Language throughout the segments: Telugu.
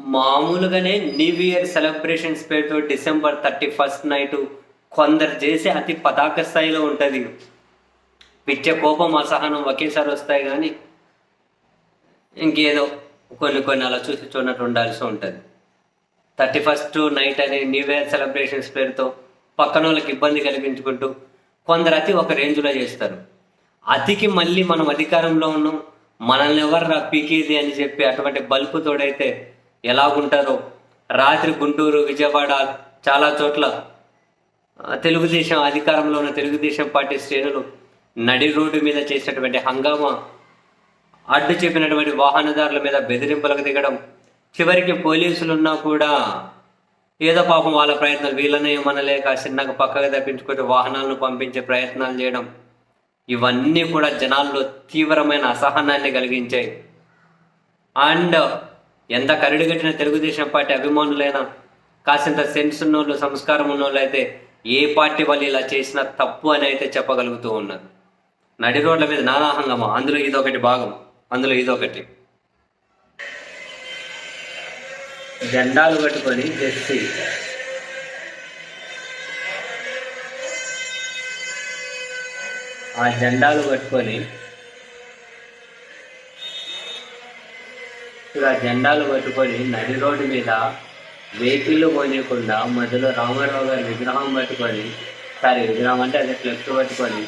మామూలుగానే న్యూ ఇయర్ సెలబ్రేషన్స్ పేరుతో డిసెంబర్ థర్టీ ఫస్ట్ నైట్ కొందరు చేసే అతి పతాక స్థాయిలో ఉంటుంది. పిచ్చ కోపం అసహనం ఒకేసారి వస్తాయి కానీ ఇంకేదో కొన్ని కొన్ని అలా చూసి చూడనట్టు ఉండాల్సి ఉంటుంది. థర్టీ ఫస్ట్ నైట్ అనే న్యూ ఇయర్ సెలబ్రేషన్స్ పేరుతో పక్కన వాళ్ళకి ఇబ్బంది కలిగించుకుంటూ కొందరు అతి ఒక రేంజ్లో చేస్తారు. అతికి మళ్ళీ మనం అధికారంలో ఉన్నాం. మనల్ని ఎవరు పీకేది అని చెప్పి అటువంటి బల్పు తోడైతే ఎలాగుంటారో. రాత్రి గుంటూరు విజయవాడ చాలా చోట్ల తెలుగుదేశం అధికారంలో ఉన్న తెలుగుదేశం పార్టీ శ్రేణులు నడి రోడ్డు మీద చేసినటువంటి హంగామా అడ్డు చెప్పినటువంటి వాహనదారుల మీద బెదిరింపులకు దిగడం చివరికి పోలీసులు ఉన్నా కూడా ఏదో పాపం వాళ్ళ ప్రయత్నాలు వీళ్ళనే ఏమనలేక చిన్నగా పక్కగా తప్పించుకొని వాహనాలను పంపించే ప్రయత్నాలు చేయడం ఇవన్నీ కూడా జనాల్లో తీవ్రమైన అసహనాన్ని కలిగించాయి. అండ్ ఎంత కరడుగట్టిన తెలుగుదేశం పార్టీ అభిమానులైనా కాసింత సెన్స్ ఉన్నోళ్ళు సంస్కారం ఉన్నోళ్ళు అయితే ఏ పార్టీ వాళ్ళు ఇలా చేసినా తప్పు అని అయితే చెప్పగలుగుతూ ఉన్నారు. నడి రోడ్ల మీద నానా హంగమా అందులో ఇదొకటి భాగం అందులో ఇదొకటి. జెండాలు కట్టుకొని జెర్సీ. ఆ జెండాలు కట్టుకొని ఇలా జెండాలు పట్టుకొని నడి రోడ్డు మీద వెహికల్ పోనీయకుండా మధ్యలో రామారావు గారి విగ్రహం పట్టుకొని సారీ విగ్రహం అంటే అదే ఫ్లెక్స్ పట్టుకొని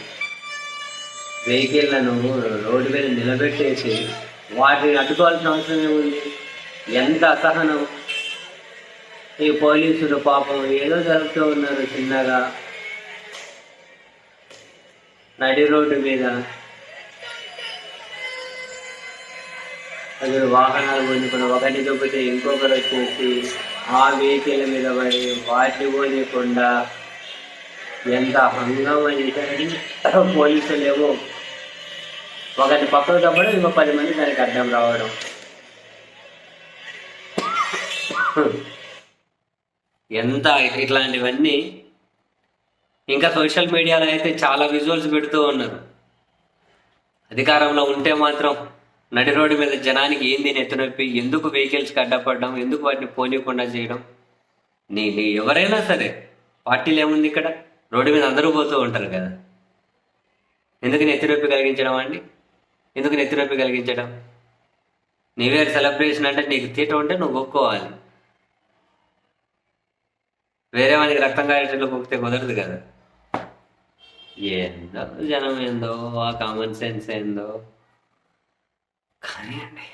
వెహికల్లను రోడ్డు మీద నిలబెట్టేసి వాటిని అడ్డుకోవాల్సిన అవసరం ఏముంది? ఎంత అసహనం? ఈ పోలీసులు పాపం ఏదో జరుపుతూ ఉన్నారు చిన్నగా. నడి రోడ్డు మీద అసలు వాహనాలు పొందుకున్న ఒకటి దొబ్బితే ఇంకొకరు వచ్చేసి ఆ వెహికల్ మీద పడి వాటిని పోనీయకుండా ఎంత హంగామా చేశారని పోలీసులు ఏమో ఒకటి పక్కకు తప్పడం ఇంకో పది మంది దానికి అడ్డం రావడం. ఎంత ఇట్లాంటివన్నీ ఇంకా సోషల్ మీడియాలో అయితే చాలా విజువల్స్ పెడుతూ ఉన్నారు. అధికారంలో ఉంటే మాత్రం నడి రోడ్డు మీద జనానికి ఏంది నెత్తినొప్పి ఎందుకు వెహికల్స్కి అడ్డపడడం? ఎందుకు వాటిని పోనీయకుండా చేయడం? నీ నీ ఎవరైనా సరే పార్టీలు ఏముంది ఇక్కడ? రోడ్డు మీద అందరూ పోతూ ఉంటారు కదా. ఎందుకు నెత్తినొప్పి కలిగించడం అండి? ఎందుకు నెత్తినొప్పి కలిగించడం? న్యూ ఇయర్ సెలబ్రేషన్ అంటే నీకు తీయటం అంటే నువ్వు ఒప్పుకోవాలి. వేరే వానికి రక్తం కాయేటట్లు కుక్కితే కుదరదు కదా. ఏందో జనం ఏందో ఆ కామన్ సెన్స్ ఏందో. కానీ అండి